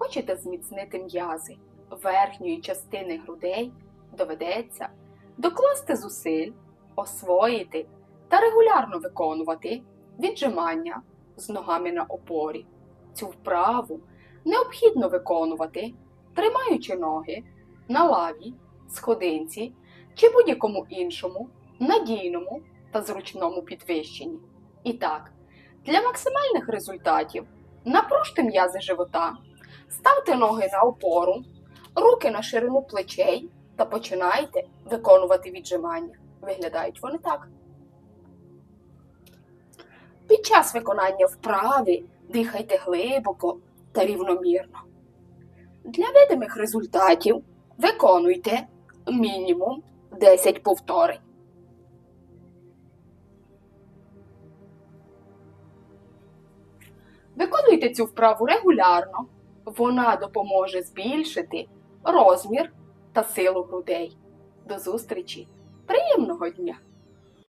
Хочете зміцнити м'язи верхньої частини грудей, доведеться докласти зусиль, освоїти та регулярно виконувати віджимання з ногами на опорі. Цю вправу необхідно виконувати, тримаючи ноги на лаві, сходинці чи будь-якому іншому надійному та зручному підвищенні. І так, для максимальних результатів напружте м'язи живота, ставте ноги на опору, руки на ширину плечей та починайте виконувати віджимання. Виглядають вони так. Під час виконання вправи дихайте глибоко та рівномірно. Для видимих результатів виконуйте мінімум 10 повторень. Виконуйте цю вправу регулярно. Вона допоможе збільшити розмір та силу грудей. До зустрічі! Приємного дня!